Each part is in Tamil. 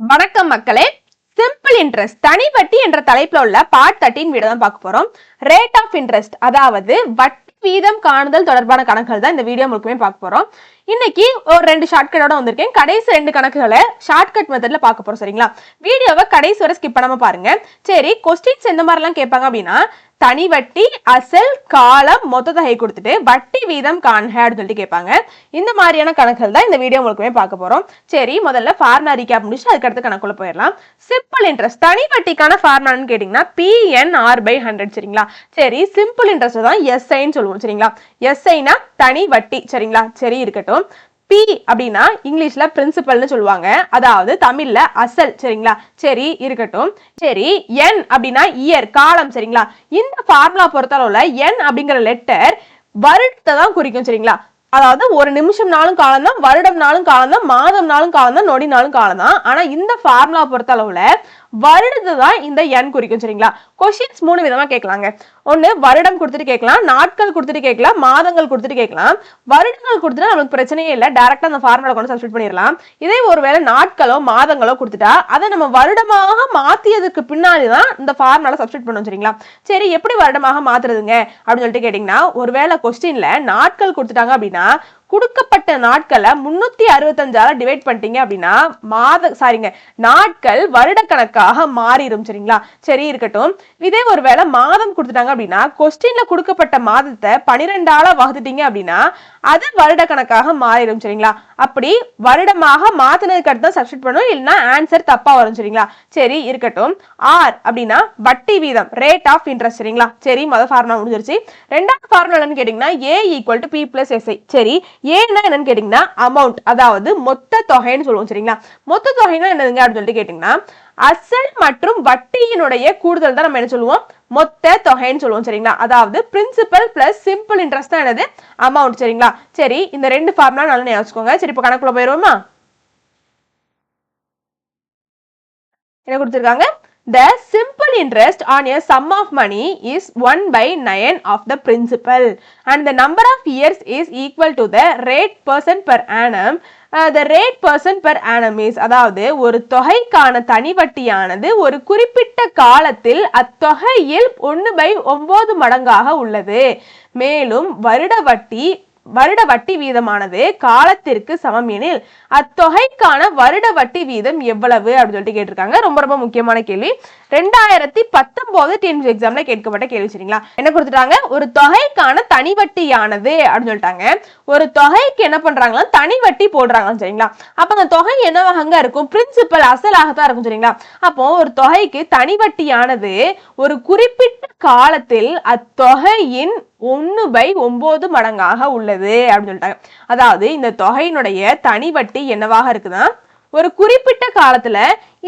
வணக்கம் மக்களே. சிம்பிள் இன்ட்ரெஸ்ட் தனி வட்டி என்ற தலைப்புல உள்ள பார்ட் தேர்ட்டின் வீடியோ தான் பார்க்க போறோம். ரேட் ஆஃப் இன்ட்ரெஸ்ட் அதாவது வட்டி வீதம் காணுதல் தொடர்பான கணக்குகள் தான் இந்த வீடியோ முழுக்கமே பார்க்க போறோம். இன்னைக்கு ஒரு ரெண்டு ஷார்ட்கட்டோட வந்திருக்கேன். கடைசி ரெண்டு கணக்குகளை ஷார்ட்கட் மெத்தட்ல பார்க்க போறோம் சரிங்களா? வீடியோவை கடைசி வரை ஸ்கிப் பண்ணாம பாருங்க. சரி கொஸ்டின்ஸ் எந்த மாதிரிலாம் கேட்பாங்க அப்படின்னா தனி வட்டி அசல் காலம் மொத்த தொகை கொடுத்துட்டு வட்டி வீதம் காண்க அப்படின்னு சொல்லிட்டு கேட்பாங்க. இந்த மாதிரியான கணக்குகள் தான் இந்த வீடியோ முழுக்கமே பார்க்க போறோம். சரி முதல்ல ஃபார்முலா ரீகேப் முடிச்சு அதுக்கு அடுத்து கணக்குள்ள போயிடலாம். சிம்பிள் இன்ட்ரெஸ்ட் தனி வட்டிக்கான ஃபார்முலான்னு கேட்டிங்கன்னா பிஎன்ஆர் பை ஹண்ட்ரட் சரிங்களா? சரி சிம்பிள் இன்ட்ரெஸ்ட் தான் எஸ்ஐன்னு சொல்லுவோம் சரிங்களா? எஸ்ஐனா தனி வட்டி சரிங்களா? சரி இருக்கட்டும். பி அப்படின்னா இங்கிலீஷ்ல பிரின்சிபல்னு சொல்லுவாங்க. அதாவது தமிழ்ல அசல் சரிங்களா? சரி இருக்கட்டும். சரி என் அப்படின்னா இயர் காலம் சரிங்களா? இந்த ஃபார்முலா பொறுத்தளவுல என் அப்படிங்கிற லெட்டர் வருடத்தை தான் குறிக்கும் சரிங்களா? அதாவது ஒரு நிமிஷம்னாலும் காலம் தான் வருடம் நாளும் காலம் தான் மாதம் நாளும் காலம் தான் நொடினாலும் காலம் தான். ஆனா இந்த ஃபார்முலா பொறுத்த அளவுல வருடத்தை தான் இந்த எண் குறிக்கும் சரிங்களா? கொஸ்டின்ஸ் மூணு விதமா கேட்கலாங்க. ஒன்னு வருடம் கொடுத்துட்டு கேட்கலாம். நாட்கள் கொடுத்துட்டு கேட்கலாம். மாதங்கள் கொடுத்துட்டு கேட்கலாம். வருடங்கள் கொடுத்துட்டு நமக்கு பிரச்சனையே இல்லை. டேரக்டா அந்த ஃபார்முலா கொண்டு சப்ஸ்டிட் பண்ணிடலாம். இதே ஒருவேளை நாட்களோ மாதங்களோ கொடுத்துட்டா அதை நம்ம வருடமாக மாத்தியதுக்கு பின்னாடி தான் இந்த ஃபார்முலா சப்ஸ்டிட் பண்ணுவோம் சரிங்களா? சரி எப்படி வருடமாக மாத்துறதுங்க? அப்படின்னு சொல்லிட்டு கேட்டிங்கன்னா ஒருவேளை கொஸ்டின்ல நாட்கள் கொடுத்துட்டாங்க அப்படின்னா கொடுக்கப்பட்ட நாட்களை முன்னூத்தி அறுபத்தஞ்சால டிவைட் பண்ணிட்டீங்க அப்படின்னா மாத சாரிங்க நாட்கள் வருடக்கணக்காக மாறிடும் சரிங்களா? சரி இருக்கட்டும். இதே ஒரு வேளை மாதம் கொடுத்துட்டாங்க அப்படின்னா கொஸ்டின்ல கொடுக்கப்பட்ட மாதத்தை பனிரெண்டால வகுத்துட்டீங்க அப்படின்னா அது வருடக்கணக்காக மாறிடும் சரிங்களா? அப்படி வருடமாக மாத்தினதுக்கு அடுத்து தான் சப்ஸ்டிட் பண்ணும் இல்லைன்னா ஆன்சர் தப்பா வரும் சரிங்களா? சரி இருக்கட்டும். ஆர் அப்படின்னா வட்டி வீதம் ரேட் ஆஃப் இன்ட்ரெஸ்ட் சரிங்களா? சரி மொதல் ஃபார்முலா முடிஞ்சிருச்சு. ரெண்டாவது ஃபார்முலா என்னன்னு A equal to P plus SI சரி ஏன்னா என்னன்னு கேட்டிங்கன்னா அமௌண்ட் அதாவது மொத்த தொகைன்னு சொல்லுவோம் சரிங்களா? மொத்த தொகைன்னா என்னதுங்க அப்படின்னு சொல்லிட்டு கேட்டிங்கன்னா அசல் மற்றும் வட்டியினுடைய கூடுதல் தான் நம்ம என்ன சொல்லுவோம்? மொத்த தொகைன்னு சொல்லுவோம் சரிங்களா? அதாவது பிரின்சிபல் பிளஸ் சிம்பிள் இன்ட்ரெஸ்ட் தான் என்னது? அமௌண்ட் சரிங்களா? சரி இந்த ரெண்டு ஃபார்ம்லாம் நல்லா யோசிச்சுக்கோங்க வச்சுக்கோங்க. சரி இப்போ கணக்குள்ள போயிடுவோமா? என்ன கொடுத்துருக்காங்க? The simple interest on a sum of money is one by nine of the principal and the number of years is equal to the rate percent per annum the rate percent per annum is அதாவது ஒரு தொகைக்கான தனிவட்டியானது ஒரு குறிப்பிட்ட காலத்தில் அத்தொகையில் ஒன்று பை ஒம்பது மடங்காக உள்ளது மேலும் வருட வட்டி வருட வட்டி வீதமானது காலத்திற்கு சமம் எனில் அத்தொகைக்கான வருட வட்டி வீதம் எவ்வளவு அப்படின்னு சொல்லிட்டு கேட்டிருக்காங்க. ரொம்ப ரொம்ப முக்கியமான கேள்வி. ரெண்டாயிரத்தி பத்தொன்பது டிஎன்சி எக்ஸாம்ல கேட்கப்பட்ட கேள்வி சரிங்களா? என்ன கொடுத்துட்டாங்க? ஒரு தொகைக்கான தனி வட்டியானது அப்படின்னு சொல்லிட்டாங்க. ஒரு தொகைக்கு என்ன பண்றாங்களா தனி வட்டி போடுறாங்க சரிங்களா? அப்ப அந்த தொகை என்னவாக இருக்கும்? பிரின்சிபல் அசலாக தான் இருக்கும் சரிங்களா? அப்போ ஒரு தொகைக்கு தனி வட்டியானது ஒரு குறிப்பிட்ட காலத்தில் அத்தொகையின் ஒன்று பை ஒன்பது மடங்காக உள்ளது அப்படின்னு சொல்லிட்டாங்க. அதாவது இந்த தொகையினுடைய தனி வட்டி என்னவாக இருக்குதா ஒரு குறிப்பிட்ட காலத்துல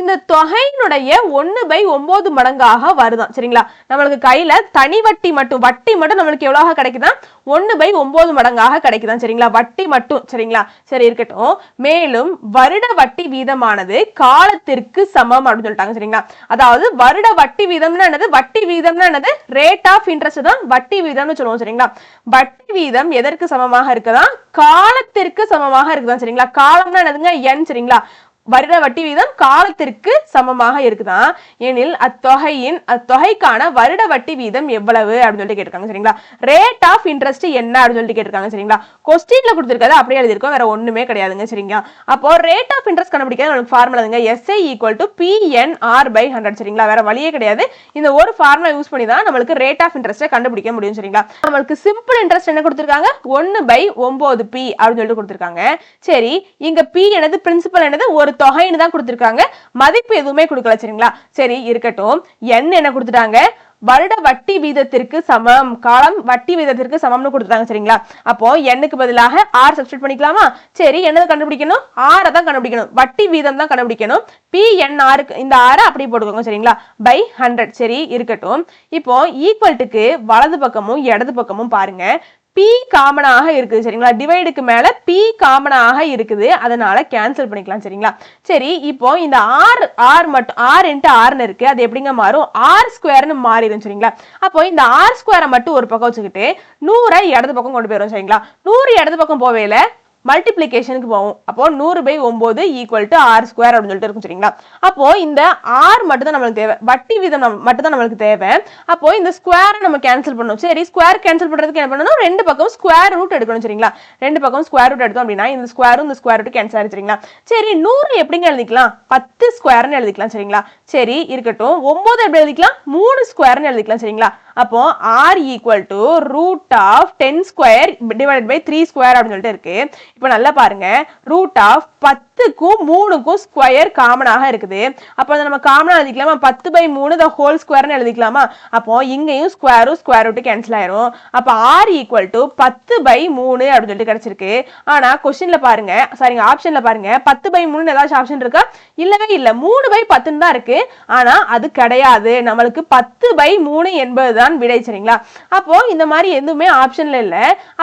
இந்த தொகையினுடைய ஒன்று பை ஒம்பது மடங்காக வருதான். சரிங்களா? நம்மளுக்கு கையில் தனி வட்டி மட்டும் வட்டி மட்டும் நம்மளுக்கு எவ்வளவு கிடைக்குதா ஒன்று பை ஒம்பது மடங்காக கிடைக்குதான். சரிங்களா? வட்டி மட்டும். சரிங்களா? சரி இருக்கட்டும். மேலும் வருட வட்டி வீதமானது காலத்திற்கு சமம் அப்படின்னு சொல்லிட்டாங்க. சரிங்களா? அதாவது வருட வட்டி வீதம்னா என்னது? வட்டி வீதம்னா என்னது? ரேட் ஆஃப் இன்ட்ரெஸ்ட் தான் வட்டி வீதம்னு சொல்லுவோம். சரிங்களா? வட்டி வீதம் எதற்கு சமமாக இருக்குதான் காலத்திற்கு சமமாக இருக்குதான். சரிங்களா? காலம்னா என்னதுங்க? என் சரிங்களா? வருட வட்டி வீதம் காலத்திற்கு சமமாக இருக்குதான் எனில் அத்தொகையின் அத்தொகைக்கான வருட வட்டி வீதம் எவ்வளவு அப்படின்னு சொல்லிட்டு கேட்டிருக்காங்க சரிங்களா? ரேட் ஆஃப் இன்ட்ரெஸ்ட் என்ன அப்படின்னு சொல்லிட்டு கேட்டிருக்காங்க சரிங்களா? கொஸ்டின்ல கொடுத்துருக்காது அப்படியே எழுதிருக்கோம் வேற ஒண்ணுமே கிடையாதுங்க சரிங்களா? அப்போ ரேட் ஆஃப் இன்ட்ரெஸ்ட் கண்டுபிடிக்கிறது நமக்கு ஃபார்முலாதுங்க SI equal to PNR by hundred சரிங்களா? வேற வழியே கிடையாது. இந்த ஒரு ஃபார்முலா யூஸ் பண்ணி தான் நம்மளுக்கு ரேட் ஆஃப் இன்ட்ரெஸ்ட்டை கண்டுபிடிக்க முடியும் சரிங்களா? நம்மளுக்கு சிம்பிள் இன்ட்ரெஸ்ட் என்ன கொடுத்துருக்காங்க? ஒன்னு பை ஒன்பது பி அப்படின்னு சொல்லிட்டு கொடுத்துருக்காங்க. சரி இங்க பி எனது பிரின்சிபல் என்னது? ஒரு தொகைன்னு தான் கொடுத்துருக்காங்க. மதிப்பு எதுவுமே கொடுக்கல சரிங்களா? சரி இருக்கட்டும். என் என்ன கொடுத்துட்டாங்க? வருட வட்டி வீதத்திற்கு சமம். காலம் வட்டி வீதத்திற்கு சமம்னு கொடுத்துட்டாங்க சரிங்களா? அப்போ எண்ணுக்கு பதிலாக ஆர் சப்ஸ்டிட் பண்ணிக்கலாமா? சரி என்னது கண்டுபிடிக்கணும்? ஆரை தான் கண்டுபிடிக்கணும். வட்டி வீதம் தான் கண்டுபிடிக்கணும். பி என் ஆருக்கு இந்த ஆரை அப்படி போட்டுக்கோங்க சரிங்களா? பை ஹண்ட்ரட் சரி இருக்கட்டும். இப்போ ஈக்குவல்ட்டுக்கு வலது பக்கமும் இடது பக்கமும் பாருங்க. பி காமனாக இருக்குது சரிங்களா? டிவைடுக்கு மேலே பி காமனாக இருக்குது. அதனால கேன்சல் பண்ணிக்கலாம் சரிங்களா? சரி இப்போ இந்த ஆர் ஆர் மட்டும் ஆர் இன்ட்டு ஆர்னு இருக்குது அது எப்படிங்க மாறும்? ஆர் ஸ்கொயர்னு மாறிடும் சரிங்களா? அப்போ இந்த ஆர் ஸ்கொயரை மட்டும் ஒரு பக்கம் வச்சுக்கிட்டு நூறை இடது பக்கம் கொண்டு போயிடும் சரிங்களா? நூறு இடது பக்கம் போவேல மல்டிப்ளிகேஷனுக்கு போவோம். அப்போ நூறு பை ஒம்பது ஈக்குவல் டு ஆர் ஸ்கொயர் அப்படின்னு சொல்லிட்டு இருக்கும் சரிங்களா? அப்போ இந்த ஆர் மட்டும் தான் நம்மளுக்கு தேவை. வட்டி வீதம் மட்டும் தான் நம்மளுக்கு தேவை. அப்போ இந்த ஸ்கொயர் நம்ம கேன்சல் பண்ணணும். சரி ஸ்கொயர் கேன்சல் பண்றதுக்கு என்ன பண்ணணும்? ரெண்டு பக்கம் ஸ்கொயர் ரூட் எடுக்கணும் சரிங்களா? ரெண்டு பக்கம் ஸ்கொயர் ரூட் எடுத்தோம் அப்படின்னா இந்த ஸ்கொயரும் இந்த ஸ்கொயர் ரூட் கேன்சல் ஆயிடுச்சு சரிங்களா? சரி நூறு எப்படிங்க எழுதிக்கலாம்? பத்து ஸ்கொயர்னு எழுதிக்கலாம் சரிங்களா? சரி இருக்கட்டும். ஒன்பது எப்படி எழுதிக்கலாம்? மூணு ஸ்கொயர்னு எழுதிக்கலாம் சரிங்களா? அப்போ R equal to root of ten square divided by three square அப்படின்னு சொல்லிட்டு இருக்கு. இப்போ நல்லா பாருங்க. ரூட் ஆஃப் பத்துக்கும் மூணுக்கும் ஸ்கொயர் காமனாக இருக்குது. அப்போ அதை நம்ம காமனாக எழுதிக்கலாமா? பத்து பை மூணு த ஹோல் ஸ்கொயர்னு எழுதிக்கலாமா? அப்போ இங்கேயும் ஸ்கொயரும் ஸ்கொயர் ரூட்டு கேன்சல் ஆயிரும். அப்போ ஆர் ஈக்குவல் டு பத்து பை மூணு அப்படின்னு சொல்லிட்டு கிடைச்சிருக்கு. ஆனா கொஸ்டின்ல பாருங்க. சாரிங்க ஆப்ஷன்ல பாருங்க. பத்து பை மூணு ஏதாச்சும் ஆப்ஷன் இருக்கா? இல்லவே இல்ல. மூணு பை பத்துன்னு தான் இருக்கு. ஆனா அது கிடையாது. நம்மளுக்கு பத்து பை மூணு என்பதுதான் விடை சரிங்களா? அப்போ இந்த மாதிரி எதுவுமே ஆப்ஷன்ல இல்ல.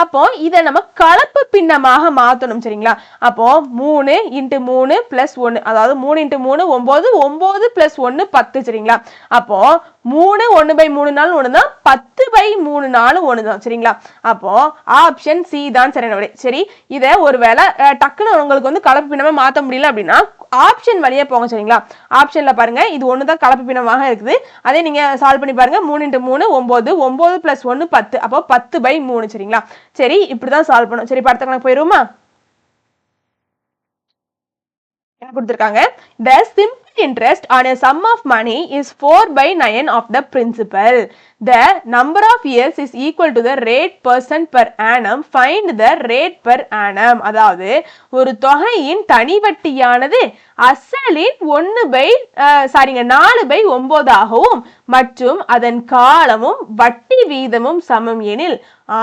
அப்போ இதை நம்ம கலப்பு பின்னமாக மாத்தணும் சரிங்களா? அப்போ மூணு இன்ட்டு மூணு ப்ளஸ் ஒன்று அதாவது மூணு இன்ட்டு மூணு ஒம்பது ஒம்பது ப்ளஸ் ஒன்று பத்து சரிங்களா? அப்போ மூணு ஒன்று பை மூணு நாள் ஒன்று தான் பத்து பை மூணு நாள் ஒன்று தான் சரிங்களா? அப்போ ஆப்ஷன் சி தான் சரியான விடை சரி இதை ஒரு வேளை டக்குன்னு உங்களுக்கு வந்து கலப்பு பின்னமாக மாற்ற முடியல அப்படின்னா ஆப்ஷன் வழியாக போங்க சரிங்களா? ஆப்ஷனில் பாருங்க இது ஒன்று தான் கலப்பு பின்னமாக இருக்குது. அதே நீங்கள் சால்வ் பண்ணி பாருங்க மூணு இன்ட்டு மூணு ஒம்பது ஒம்பது ப்ளஸ் ஒன்று பத்து. அப்போ பத்து பை மூணு சரிங்களா? சரி இப்படி தான் சால்வ் பண்ணும் சரி இப்ப அடுத்த கணக்கு என்ன கொடுத்துருக்காங்க the simple interest on sum of money is four by nine of the principal the number of years is equal to the rate percent per annum. Find the rate per annum. அதாவது ஒரு தொகையின் தனி வட்டியானது அசலின் ஒன்று பை சாரிங்க நாலு பை ஒன்பதாகவும் மற்றும் அதன் காலமும் வட்டி வீதமும் சமம் எனில்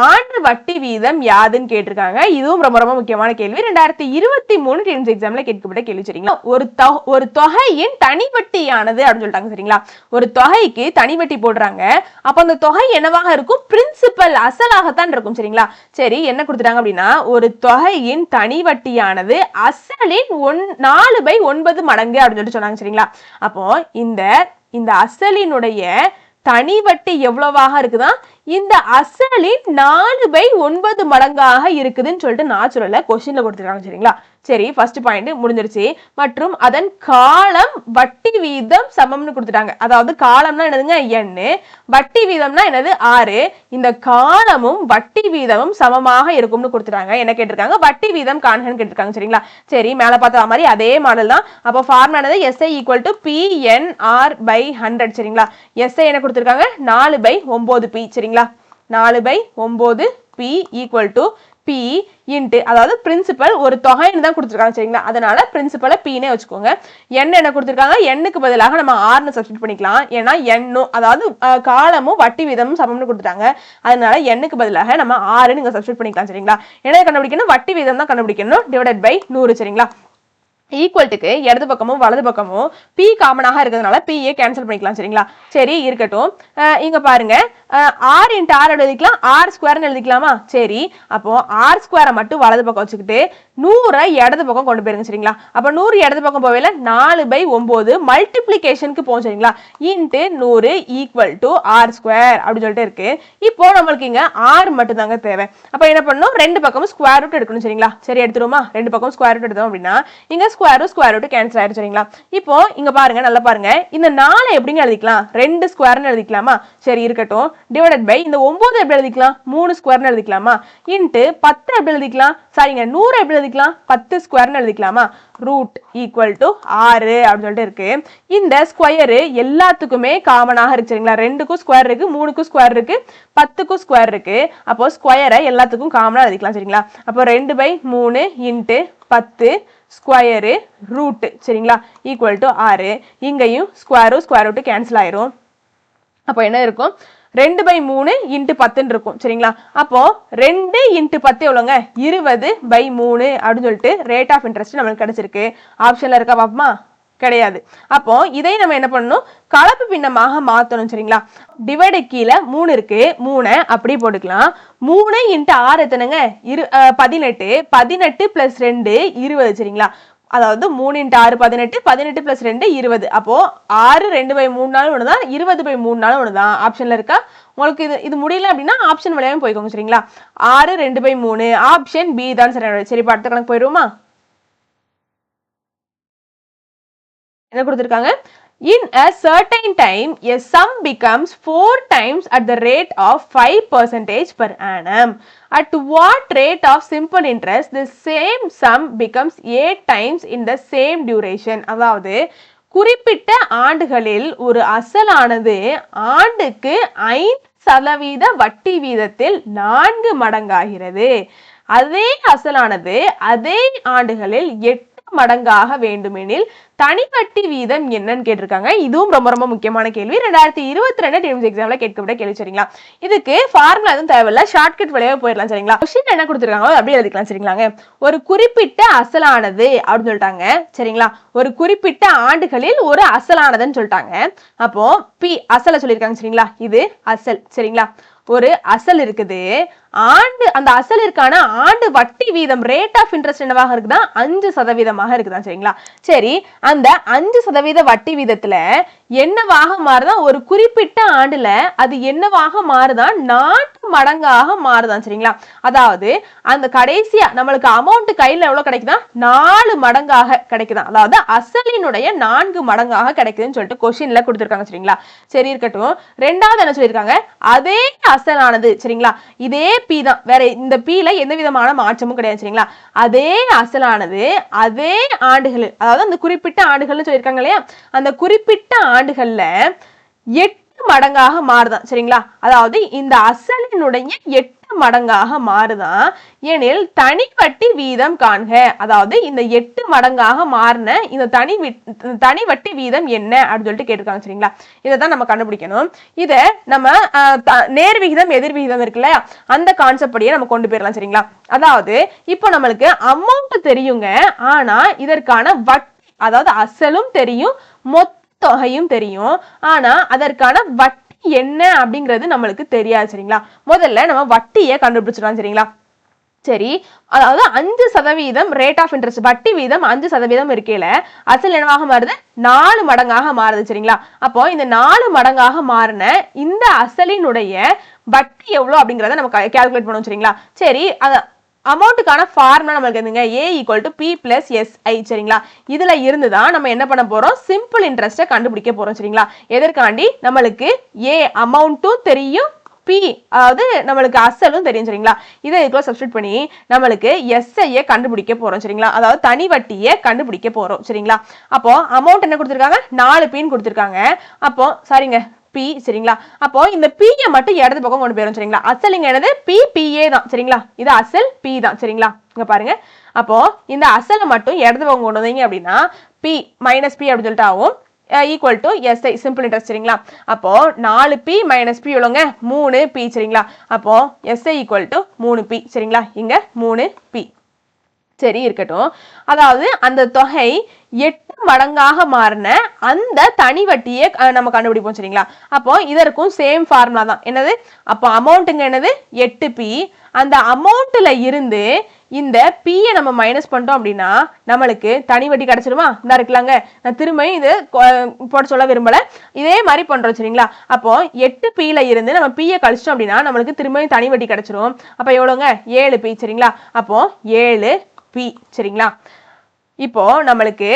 ஆண்டு வட்டி வீதம் யாதுன்னு கேட்டிருக்காங்க. இதுவும் ரொம்ப ரொம்ப முக்கியமான கேள்வி. ரெண்டாயிரத்தி இருபத்தி மூணு டென்ஸ் எக்ஸாம்ல கேட்கப்பட்ட கேள்வி சரிங்களா? ஒரு ஒரு தொகையின் தனிவட்டியானது அப்படின்னு சொல்லிட்டாங்க சரிங்களா? ஒரு தொகைக்கு தனி வட்டி போடுறாங்க. அப்போ அந்த தொகை என்னவாக இருக்கும்? பிரின்சிபல் அசலாகத்தான் இருக்கும் சரிங்களா? சரி என்ன கொடுத்துட்டாங்க அப்படின்னா ஒரு தொகையின் தனி வட்டியானது அசலின் ஒன் நாலு பை ஒன்பது மடங்கு அப்படின்னு சொல்லிட்டு சொன்னாங்க சரிங்களா? அப்போ இந்த இந்த அசலினுடைய தனி வட்டி எவ்வளவாக இருக்குதான் இந்த அசலின் நாலு பை ஒன்பது மடங்காக இருக்குதுன்னு சொல்லிட்டு நான் சொல்லல கொஸ்டின்ல கொடுத்துருக்காங்க சரிங்களா? சரி ஃபர்ஸ்ட் பாயிண்ட் முடிஞ்சிருச்சு. மற்றும் அதன் காலம் வட்டி வீதம் சமம்னு கொடுத்துட்டாங்க. அதாவது காலம்னா என்னதுங்க? எண்ணு வட்டி வீதம்னா என்னது? ஆறு இந்த காலமும் வட்டி வீதமும் சமமாக இருக்கும்னு கொடுத்துட்டாங்க. என்ன கேட்டிருக்காங்க? வட்டி வீதம் காண்கன்னு கேட்டிருக்காங்க சரிங்களா? சரி மேலே பார்த்த மாதிரி அதே மாடல் தான். அப்போ form SI equal to P N R by hundred சரிங்களா? எஸ்ஐ என்ன கொடுத்துருக்காங்க? நாலு பை ஒன்பது பி சரிங்களா? சரிங்களா? நாலு பை ஒம்பது P equal to P into அதாவது பிரின்சிபல் ஒரு தொகைன்னு தான் கொடுத்துருக்காங்க சரிங்களா? அதனால பிரின்சிபலை பீனே வச்சுக்கோங்க. என்ன என்ன கொடுத்துருக்காங்க? எண்ணுக்கு பதிலாக நம்ம ஆறுன்னு சப்ஸ்டியூட் பண்ணிக்கலாம். ஏன்னா எண்ணும் அதாவது காலமும் வட்டி வீதமும் சமம்னு கொடுத்துட்டாங்க. அதனால எண்ணுக்கு பதிலாக நம்ம ஆறுன்னு இங்க சப்ஸ்டியூட் பண்ணிக்கலாம் சரிங்களா? என்ன கண்டுபிடிக்கணும்? வட்டி வீதம் தான் கண்டுபிடிக்கணும். டிவைடட் பை நூறு சரிங்களா? ஈக்குவல்ட்டுக்கு இடது பக்கமும் வலது பக்கமும் பி காமனாக இருக்கிறதுனால பிஏ கேன்சல் பண்ணிக்கலாம் சரிங்களா? சரி இருக்கட்டும். இங்கே இங்க பாருங்க. ஆர் இன்ட்டு ஆர் எழுதிக்கலாம் ஆர் ஸ்கொயர்னு எழுதிக்கலாமா? சரி. அப்போ ஆர் ஸ்கொயரை மட்டும் வலது பக்கம் வச்சுக்கிட்டு நூறை இடது பக்கம் கொண்டு போயிருங்க சரிங்களா? அப்போ நூறு இடது பக்கம் போவேல நாலு பை ஒம்பது மல்டிப்ளிகேஷனுக்கு போகும் சரிங்களா? இன்ட்டு நூறு ஈக்குவல் டு ஆர் ஸ்கொயர் அப்படின்னு சொல்லிட்டு இருக்கு. இப்போ நம்மளுக்கு இங்க ஆர் மட்டும் தாங்க தேவை. அப்போ என்ன பண்ணணும்? ரெண்டு பக்கமும் ஸ்கொயர் ரூட் எடுக்கணும் சரிங்களா? சரி எடுத்துருமா ரெண்டு பக்கம் ஸ்கொயர் ரூட் எடுத்தோம் அப்படின்னா இங்க ரூட் ஸ்கொயர் ரூட் கேன்சல் ஆயிடும் சரிங்களா? இப்போ இங்க பாருங்க நல்லா பாருங்க. இந்த நாலு எப்படிங்க எழுதிக்கலாம்? ரெண்டு ஸ்கொயர்னு எழுதிக்கலாமா? சரி இருக்கட்டும். டிவைடட் பை இந்த ஒம்பது எப்படி எழுதிக்கலாம்? மூணு ஸ்கொயர்னு எழுதிக்கலாமா? இன்ட்டு பத்து எப்படி எழுதிக்கலாம்? சாரிங்க நூறு எப்படி எழுதிக்கலாம்? பத்து ஸ்கொயர்னு எழுதிக்கலாமா? ரூட் ஈக்குவல் டு ஆறு அப்படின்னு சொல்லிட்டு இருக்கு. இந்த ஸ்கொயரு எல்லாத்துக்குமே காமனாக இருக்கு சரிங்களா? ரெண்டுக்கும் ஸ்கொயர் இருக்கு மூணுக்கும் ஸ்கொயர் இருக்கு பத்துக்கும் ஸ்கொயர் இருக்கு. அப்போ ஸ்கொயரை எல்லாத்துக்கும் காமனாக எழுதிக்கலாம் சரிங்களா? அப்போ ரெண்டு பை மூணு இன்ட்டு பத்து ஸ்கொயரு ரூட்டு சரிங்களா? ஈக்குவல் டு ஆறு. இங்கேயும் ஸ்கொயரும் ஸ்கொயர் ரூட்டு கேன்சல் ஆயிரும். அப்போ என்ன இருக்கும்? ரெண்டு பை மூணு இன்ட்டு பத்துன்னு இருக்கும். சரிங்களா? அப்போ ரெண்டு இன்ட்டு பத்து எவ்வளோங்க இருபது பை மூணு அப்படின்னு சொல்லிட்டு ரேட் ஆஃப் இன்ட்ரெஸ்ட் நம்மளுக்கு கிடைச்சிருக்கு. ஆப்ஷனில் இருக்கா பாப்பமா? கிடையாது. அப்போ இதை நம்ம என்ன பண்ணணும்? கலப்பு பின்னமாக மாற்றணும் சரிங்களா? டிவைடு கீழே மூணு இருக்கு மூணை அப்படி போட்டுக்கலாம். மூணு இன்ட்டு ஆறு எத்தனைங்க? இரு பதினெட்டு. பதினெட்டு பிளஸ் ரெண்டு இருபது சரிங்களா? அதாவது மூணு இன்ட்டு ஆறு பதினெட்டு பதினெட்டு பிளஸ் ரெண்டு இருபது. அப்போது ஆறு ரெண்டு பை மூணு நாள் ஒன்று தான் இருபது பை மூணு நாள் ஒன்று தான் ஆப்ஷனில் இருக்கா? உங்களுக்கு இது இது முடியல அப்படின்னா ஆப்ஷன் வழியாகவும் போய்க்கோங்க சரிங்களா? ஆறு ரெண்டு பை மூணு. ஆப்ஷன் பி தான் சரி சரி இப்போ அடுத்த கணக்கு போயிடுவோமா? என்ன கொடுத்துருக்காங்க? In a certain time a sum becomes four times at the rate of 5 percentage per annum at what rate of simple interest the same sum becomes 8 times in the same duration அதாவது குறிப்பிட்ட ஆண்டுகளில் ஒரு அசலானது ஆண்டுக்கு ஐந்து சதவீத வட்டி வீதத்தில் நான்கு மடங்காகிறது அதே அசலானது அதே ஆண்டுகளில் எட்டு மடங்காக வேண்டுமெனில் தனிவட்டி வீதம் என்னன்னு கேட்டிருக்காங்க. இதுவும் ரொம்ப ரொம்ப முக்கியமான கேள்வி. ரெண்டாயிரத்தி இருபத்தி ரெண்டு டிஎம்சி எக்ஸாம்ல கேட்கப்பட்ட கேள்வி சரிங்களா? இதுக்கு ஃபார்முலா எதுவும் தேவையில்ல. ஷார்ட்கட் வழியாக போயிடலாம் சரிங்களா? கொஸ்டின் என்ன கொடுத்துருக்காங்களோ அப்படியே எழுதிக்கலாம் சரிங்களாங்க. ஒரு குறிப்பிட்ட அசலானது அப்படின்னு சொல்லிட்டாங்க சரிங்களா? ஒரு குறிப்பிட்ட ஆண்டுகளில் ஒரு அசலானதுன்னு சொல்லிட்டாங்க. அப்போ பி அசலை சொல்லியிருக்காங்க சரிங்களா? இது அசல் சரிங்களா? ஒரு அசல் இருக்குது. ஆண்டு அந்த அசலிற்கான ஆண்டு வட்டி வீதம் ரேட் ஆஃப் இன்ட்ரெஸ்ட் என்னவாக இருக்குதா? அஞ்சு சதவீதமாக இருக்குதா சரிங்களா? சரி அந்த அஞ்சு சதவீத வட்டி வீதத்துல என்னவாக மாறுதான் ஒரு குறிப்பிட்ட ஆண்டுல அது என்னவாக மாறுதான் நான்கு மடங்காக மாறுதான் சரிங்களா? அதாவது அந்த கடைசியா நம்மளுக்கு அமௌண்ட் கையில எவ்வளவு கிடைக்குதா? நாலு மடங்காக கிடைக்குதான் அதாவது அசலினுடைய நான்கு மடங்காக கிடைக்குதுன்னு சொல்லிட்டு கொஸ்டின்ல கொடுத்துருக்காங்க சரிங்களா? சரி இருக்கட்டும். ரெண்டாவது என்ன சொல்லியிருக்காங்க? அதே அசலானது சரிங்களா? இதே பி தான். வேற இந்த பியில எந்த விதமான மாற்றமும் கிடையாது சரிங்களா? அதே அசலானது அதே ஆண்டுகளில் அதாவது அந்த குறிப்பிட்ட ஆண்டுகள்னு சொல்லியிருக்காங்க இல்லையா? அந்த குறிப்பிட்ட ஆண்டுகள்ல எட்டு மடங்காக மாறுதான் சரிங்களா? அதாவது இந்த அசலினுடைய எட்டு மடங்காக மாறுதான் எனில் தனி வட்டி வீதம் காண்க. அதாவது இந்த எட்டு மடங்காக மாறின இந்த தனி தனி வட்டி வீதம் என்ன? அப்படின்னு சொல்லிட்டு கேட்டிருக்காங்க சரிங்களா? இதை தான் நம்ம கண்டுபிடிக்கணும். இதை நம்ம நேர் விகிதம் எதிர் விகிதம் இருக்குல்ல அந்த கான்செப்ட் படியே நம்ம கொண்டு போயிடலாம் சரிங்களா? அதாவது இப்போ நம்மளுக்கு அமௌண்ட் தெரியுங்க. ஆனா இதற்கான வட்டி அதாவது அசலும் தெரியும் மொத்த தொகையும் தெரியும். ஆனா அதற்கான வட்டி என்ன அப்படிங்கிறது நம்மளுக்கு தெரியாது சரிங்களா? முதல்ல நம்ம வட்டியை கண்டுபிடிச்சிடலாம் சரிங்களா? சரி அதாவது அஞ்சு சதவீதம் ரேட் ஆஃப் இன்ட்ரெஸ்ட் வட்டி வீதம் அஞ்சு சதவீதம் இருக்கையில அசல் என்னவாக மாறுது? நாலு மடங்காக மாறுது சரிங்களா? அப்போ இந்த நாலு மடங்காக மாறின இந்த அசலினுடைய வட்டி எவ்வளோ அப்படிங்கிறத நம்ம கேல்குலேட் பண்ணுவோம் சரிங்களா? சரி அமௌண்ட்டுக்கான ஃபார்முலா நம்மளுக்கு எதுங்க? A equal to P plus SI சரிங்களா? இதில் இருந்து தான் நம்ம என்ன பண்ண போகிறோம் சிம்பிள் இன்ட்ரெஸ்ட்டை கண்டுபிடிக்க போகிறோம் சரிங்களா? எதற்காண்டி? நம்மளுக்கு ஏ அமௌண்ட்டும் தெரியும் பி அதாவது நம்மளுக்கு அசலும் தெரியும் சரிங்களா? இதை இதுக்குள்ள சப்ஸ்டியூட் பண்ணி நம்மளுக்கு எஸ்ஐயை கண்டுபிடிக்க போகிறோம் சரிங்களா? அதாவது தனி வட்டியை கண்டுபிடிக்க போகிறோம் சரிங்களா? அப்போ அமௌண்ட் என்ன கொடுத்துருக்காங்க? நாலு பின்னு கொடுத்துருக்காங்க. அப்போ சரிங்க பி சரிங்களா? அப்போ இந்த பியை மட்டும் இடது பக்கம் கொண்டு போயிடும் சரிங்களா? அசல் இங்க என்னது? பி பிஏ தான் சரிங்களா? இது அசல் பி தான் சரிங்களா? இங்க பாருங்க. அப்போ இந்த அசலை மட்டும் இடது பக்கம் கொண்டு வந்தீங்க அப்படின்னா பி மைனஸ் பி அப்படின்னு சொல்லிட்டு ஆகும். Equal to SI simple interest சரிங்களா? அப்போ நாலு பி மைனஸ் பி எவ்வளோங்க மூணு பி சரிங்களா? அப்போ எஸ்ஐ ஈக்குவல் டு மூணு பி சரிங்களா? இங்க மூணு பி சரி இருக்கட்டும். அதாவது அந்த தொகை எட்டு மடங்காக மாறின அந்த தனி வட்டியை நம்ம கண்டுபிடிப்போம் சரிங்களா? அப்போ இதற்கும் சேம் ஃபார்முலா தான். என்னது? அப்போ அமௌண்ட்டுங்க என்னது? எட்டு பி அந்த அமௌண்ட்டில் இருந்து இந்த பியை நம்ம மைனஸ் பண்ணிட்டோம் அப்படின்னா நம்மளுக்கு தனி வட்டி கிடச்சிருமா இந்த இருக்கலாங்க. நான் திரும்ப இது போட சொல்ல விரும்பலை. இதே மாதிரி பண்ணுறோம் சரிங்களா? அப்போ எட்டு பியில் இருந்து நம்ம பியை கழிச்சிட்டோம் அப்படின்னா நம்மளுக்கு திரும்பியும் தனி வட்டி கிடச்சிரும். அப்போ எவ்வளோங்க? ஏழு பி சரிங்களா? அப்போ ஏழு பி சரிங்களா? இப்போ நம்மளுக்கு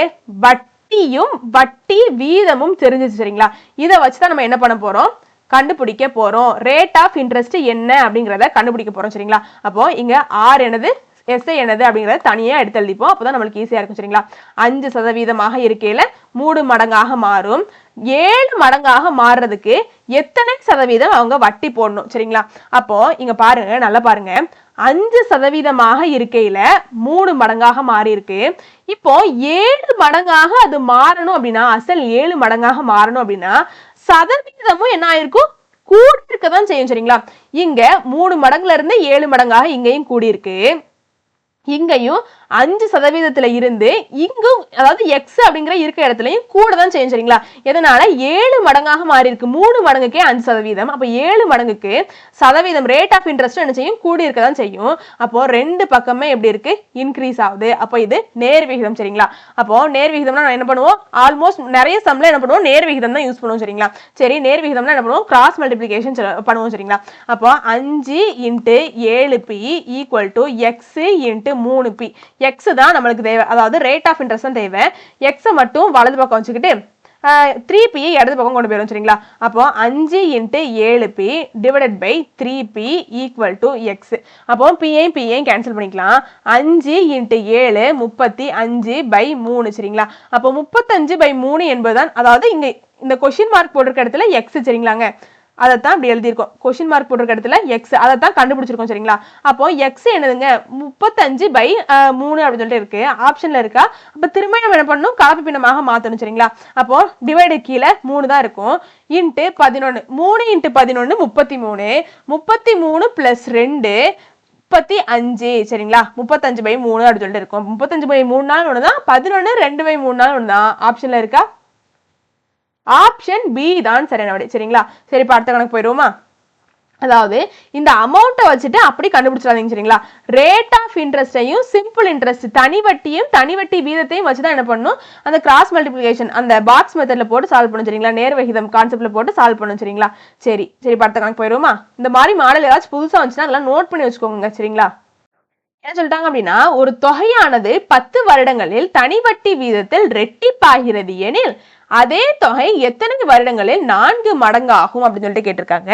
வட்டியும் வட்டி வீதமும் தெரிஞ்சிச்சு சரிங்களா? இதை வச்சு தான் நம்ம என்ன பண்ண போறோம்? கண்டுபிடிக்க போறோம். ரேட் ஆஃப் இன்ட்ரெஸ்ட் என்ன அப்படிங்கிறத கண்டுபிடிக்க போறோம் சரிங்களா? அப்போ இங்க ஆர் என்னது? எஸ்ஐ என்னது அப்படிங்கிறத தனியாக எடுத்து எழுதிப்போம் அப்போ தான் நம்மளுக்கு ஈஸியாக இருக்கும் சரிங்களா? அஞ்சு சதவீதமாக இருக்கையில் மூணு மடங்காக மாறும். ஏழு மடங்காக மாறுறதுக்கு எத்தனை சதவீதம் அவங்க வட்டி போடணும் சரிங்களா? அப்போ இங்க பாருங்க நல்லா பாருங்க. அஞ்சு சதவீதமாக இருக்கையில மூணு மடங்காக மாறி இருக்கு இப்போ ஏழு மடங்காக அது மாறணும் அப்படின்னா அசல் ஏழு மடங்காக மாறணும் அப்படின்னா சதவீதமும் என்ன ஆயிருக்கும்? கூடி இருக்கதான் செய்யும் சரிங்களா? இங்க மூணு மடங்குல இருந்து ஏழு மடங்காக இங்கேயும் கூடி இருக்கு இங்கேயும் அஞ்சு சதவீதத்தில் இருந்து இங்கும் அதாவது எக்ஸ் அப்படிங்கிற இருக்க இடத்துலையும் கூட தான் செய்யும் சரிங்களா? எதனால? ஏழு மடங்காக மாறி இருக்கு மூணு மடங்குக்கே அஞ்சு சதவீதம். அப்போ ஏழு மடங்குக்கு சதவீதம் ரேட் ஆஃப் இன்ட்ரெஸ்ட் என்ன செய்யும்? கூடி இருக்க தான் செய்யும். அப்போ ரெண்டு பக்கமே எப்படி இருக்கு? இன்க்ரீஸ் ஆகுது. அப்போ இது நேர் விகிதம் சரிங்களா? அப்போ நேர் விகிதம்னா நான் என்ன பண்ணுவோம்? ஆல்மோஸ்ட் நிறைய சம்ல என்ன பண்ணுவோம்? நேர் விகிதம் தான் யூஸ் பண்ணுவோம் சரிங்களா? சரி நேர் விகிதம்னா என்ன பண்ணுவோம்? கிராஸ் மல்டிபிளிகேஷன் பண்ணுவோம் சரிங்களா? அப்போ அஞ்சு இன்ட்டு ஏழு P equal to X into மூணு பி எக்ஸ் தான் நம்மளுக்கு தேவை. அதாவது ரேட் ஆஃப் இன்ட்ரெஸ்ட் தான் தேவை. எக்ஸை மட்டும் வலது பக்கம் வச்சுக்கிட்டு த்ரீ பியை இடது பக்கம் கொண்டு போயிடும் சரிங்களா? அப்போ அஞ்சு இன்ட்டு ஏழு P divided by three P equal to X அப்போ பிஏயும் பிஏ கேன்சல் பண்ணிக்கலாம். அஞ்சு இன்ட்டு ஏழு முப்பத்தி அஞ்சு பை மூணு சரிங்களா? அப்போ முப்பத்தஞ்சு பை மூணு என்பதுதான் அதாவது இங்கே இந்த கொஷின் மார்க் போட்டிருக்க இடத்துல எக்ஸ் சரிங்களாங்க. அதை தான் இப்படி எழுதியிருக்கோம். கொஷின் மார்க் போட்டிருக்க இடத்துல எக்ஸ் அதை தான் கண்டுபிடிச்சிருக்கோம் சரிங்களா? அப்போ எக்ஸ் என்னதுங்க? முப்பத்தஞ்சு பை மூணு அப்படின்னு சொல்லிட்டு இருக்கு. ஆப்ஷன்ல இருக்கா? அப்போ திரும்ப நம்ம என்ன பண்ணணும்? கலப்பு பின்னமாக மாற்றணும் சரிங்களா? அப்போ டிவைடு கீழே மூணு தான் இருக்கும். இன்ட்டு பதினொன்று மூணு இன்ட்டு பதினொன்று முப்பத்தி மூணு முப்பத்தி மூணு ப்ளஸ் ரெண்டு முப்பத்தி அஞ்சு சரிங்களா? முப்பத்தஞ்சு பை மூணு அப்படின்னு சொல்லிட்டு இருக்கும். முப்பத்தஞ்சு பை மூணு நாள் ஒன்று தான் பதினொன்று ரெண்டு பை மூணு நாள் ஒன்று தான் ஆப்ஷனில் இருக்கா? ஆப்ஷன் பி தான் சரியான விடை சரிங்களா? சரி இப்போ அடுத்த கணக்கு போயிடுவோமா? அதாவது இந்த அமௌண்ட்டை வச்சுட்டு அப்படி கண்டுபிடிச்சிடாதீங்க சரிங்களா? ரேட் ஆஃப் இன்ட்ரெஸ்ட்டையும் சிம்பிள் இன்ட்ரெஸ்ட் தனி வட்டியும் தனி வட்டி வீதத்தையும் வச்சு தான் என்ன பண்ணணும் அந்த கிராஸ் மல்டிபிளிகேஷன் அந்த பாக்ஸ் மெத்தடில் போட்டு சால்வ் பண்ணும் சரிங்களா? நேர் விகிதம் கான்செப்டில் போட்டு சால்வ் பண்ணும் சரிங்களா? சரி சரி பார்த்த கணக்கு போயிடுவோமா? இந்த மாதிரி மாடல் ஏதாச்சும் புதுசாக வந்துச்சுன்னா அதெல்லாம் நோட் பண்ணி வச்சுக்கோங்க சரிங்களா? என்ன சொல்லிட்டாங்க அப்படின்னா ஒரு தொகையானது பத்து வருடங்களில் தனி வட்டி வீதத்தில் ரெட்டிப்பாகிறது எனில் அதே தொகை எத்தனை வருடங்களில் நான்கு மடங்கு ஆகும் அப்படின்னு சொல்லிட்டு கேட்டிருக்காங்க.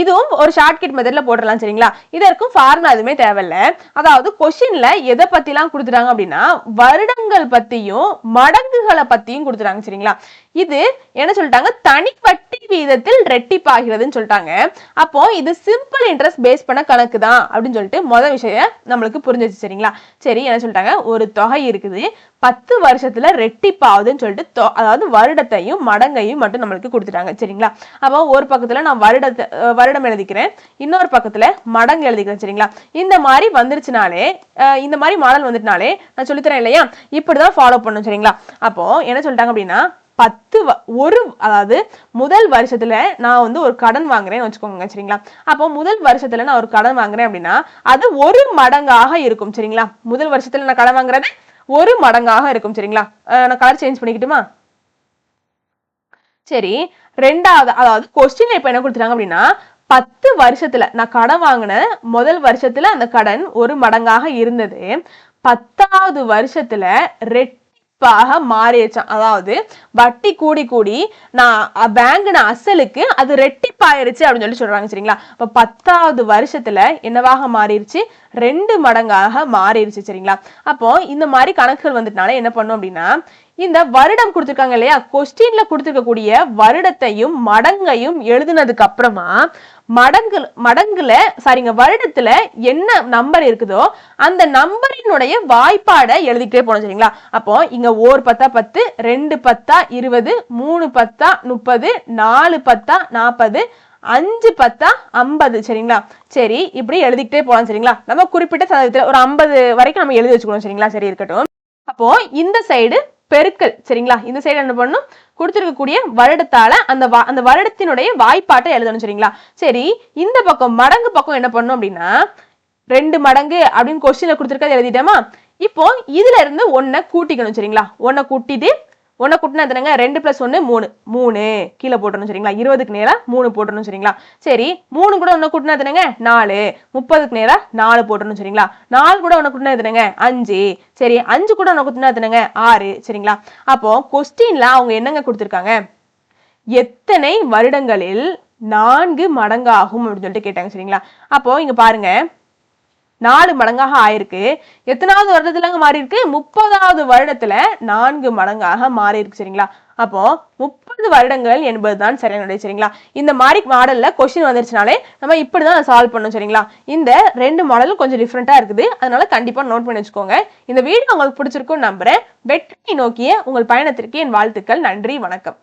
இதுவும் ஒரு ஷார்ட்கட் மெத்தட்ல போட்டுடலாம் சரிங்களா? இதற்கும் ஃபார்முலா எதுவுமே தேவையில்ல. அதாவது கொஷின்ல எதை பத்திலாம் கொடுத்துட்டாங்க அப்படின்னா வருடங்கள் பத்தியும் மடங்குகளை பத்தியும் கொடுத்துட்டாங்க சரிங்களா? இது என்ன சொல்லிட்டாங்க? தனிப்பட்ட வீதத்தில் ரெட்டிப்பாகிறதுன்னு சொல்லிட்டாங்க. அப்போ இது சிம்பிள் இன்ட்ரெஸ்ட் பேஸ் பண்ண கணக்கு தான் அப்படின்னு சொல்லிட்டு மொதல் விஷயம் நம்மளுக்கு புரிஞ்சிச்சு சரிங்களா? சரி என்ன சொல்லிட்டாங்க? ஒரு தொகை இருக்குது. பத்து வருஷத்துல ரெட்டிப்பாகுதுன்னு சொல்லிட்டு தொ- அதாவது வருடத்தையும் மடங்கையும் மட்டும் நம்மளுக்கு கொடுத்துட்டாங்க சரிங்களா? அப்போ ஒரு பக்கத்துல நான் வருடத்தை வருடம் எழுதிக்கிறேன். இன்னொரு பக்கத்துல மடங்கு எழுதிக்கிறேன் சரிங்களா? இந்த மாதிரி வந்துருச்சுனாலே இந்த மாதிரி மாடல் வந்துட்டுனாலே நான் சொல்லித்தரேன் இல்லையா? இப்படிதான் ஃபாலோ பண்ணும் சரிங்களா? அப்போ என்ன சொல்லிட்டாங்க அப்படின்னா பத்து வ- ஒரு அதாவது முதல் வருஷத்துல நான் வந்து ஒரு கடன் வாங்குறேன்னு வச்சுக்கோங்க சரிங்களா? அப்போ முதல் வருஷத்துல நான் ஒரு கடன் வாங்குறேன் அப்படின்னா அது ஒரு மடங்காக இருக்கும் சரிங்களா? முதல் வருஷத்துல நான் கடன் வாங்குறது ஒரு மடங்காக இருக்கும் சரிங்களா? நான் கலர் சேஞ்ச் பண்ணிக்கிட்டுமா? சரி ரெண்டாவது அதாவது கொஸ்டின்ல இப்ப என்ன கொடுத்துட்டாங்க அப்படின்னா பத்து வருஷத்துல நான் கடன் வாங்கின முதல் வருஷத்துல அந்த கடன் ஒரு மடங்காக இருந்தது. பத்தாவது வருஷத்துல ரெட் ரெட்டிப்பாக மாறிடுச்சான் அதாவது வட்டி கூடி கூடி நான் வாங்கின அசலுக்கு அது ரெட்டிப்பாயிருச்சு அப்படின்னு சொல்லி சொல்றாங்க சரிங்களா? இப்போ பத்தாவது வருஷத்துல என்னவாக மாறிடுச்சு? ரெண்டு மடங்காக மாறிடுச்சு சரிங்களா? அப்போ இந்த மாதிரி கணக்குகள் வந்துட்டனால என்ன பண்ணும் அப்படின்னா இந்த வருடம் கொடுத்துருக்காங்க இல்லையா? கொஸ்டின்ல கொடுத்துருக்கக்கூடிய வருடத்தையும் மடங்கையும் எழுதுனதுக்கு அப்புறமா மடங்கு மடங்குல சாரிங்க வருடத்துல என்ன நம்பர் இருக்குதோ அந்த நம்பரினுடைய வாய்ப்பாடை எழுதிக்கிட்டே போனோம் சரிங்களா? அப்போ இங்க ஓர் பத்தா பத்து ரெண்டு பத்தா இருபது மூணு பத்தா முப்பது நாலு பத்தா நாற்பது அஞ்சு பத்தா ஐம்பது சரிங்களா? சரி இப்படி எழுதிக்கிட்டே போகலாம் சரிங்களா? நம்ம குறிப்பிட்ட சதவீதத்துல ஒரு ஐம்பது வரைக்கும் நம்ம எழுதி வச்சுக்கணும் சரிங்களா? சரி இருக்கட்டும். அப்போ இந்த சைடு பெருக்கல் சரிங்களா? இந்த சைடு என்ன பண்ணணும்? கொடுத்துருக்கக்கூடிய வருடத்தால அந்த அந்த வருடத்தினுடைய வாய்ப்பாட்டை எழுதணும் சரிங்களா? சரி இந்த பக்கம் மடங்கு பக்கம் என்ன பண்ணணும் அப்படின்னா ரெண்டு மடங்கு அப்படின்னு கொஸ்டின்ல கொடுத்துருக்கது எழுதிட்டோமா? இப்போ இதுல இருந்து ஒன்னை கூட்டிக்கணும் சரிங்களா? ஒன்னை கூட்டிட்டு ஒன்றை கூட்டினா எத்தனைங்க? ரெண்டு ப்ளஸ் ஒன்று மூணு. மூணு. கீழே போட்டணும் சரிங்களா? இருபதுக்கு நேராக மூணு போட்டுறணும் சரிங்களா? சரி மூணு கூட ஒன்று கூட்டினா எத்தனைங்க? நாலு. முப்பதுக்கு நேராக நாலு போட்டணும் சரிங்களா? நாலு கூட ஒன்றை கூட்டினா எத்தனைங்க? அஞ்சு. சரி அஞ்சு கூட ஒன்றை கூட்டினா எத்தனைங்க? ஆறு சரிங்களா? அப்போ கொஸ்டின்ல அவங்க என்னங்க கொடுத்துருக்காங்க? எத்தனை வருடங்களில் நான்கு மடங்காகும் அப்படின்னு சொல்லிட்டு கேட்டாங்க சரிங்களா? அப்போ இங்க பாருங்க. நாலு மடங்காக ஆயிருக்கு. எத்தனாவது வருடத்துலங்க மாறி இருக்கு முப்பதாவது வருடத்துல நான்கு மடங்காக மாறி இருக்கு சரிங்களா? அப்போ முப்பது வருடங்கள் என்பதுதான் சரியான விடை சரிங்களா? இந்த மாதிரி மாடல்ல கொஸ்டின் வந்துருச்சுனாலே நம்ம இப்படி தான் சால்வ் பண்ணணும் சரிங்களா? இந்த ரெண்டு மாடலும் கொஞ்சம் டிஃப்ரெண்டா இருக்குது. அதனால கண்டிப்பா நோட் பண்ணி வச்சுக்கோங்க. இந்த வீடியோ உங்களுக்கு பிடிச்சிருக்கும் நம்புறேன். வெற்றியை நோக்கிய உங்கள் பயணத்திற்கு என் வாழ்த்துக்கள். நன்றி வணக்கம்.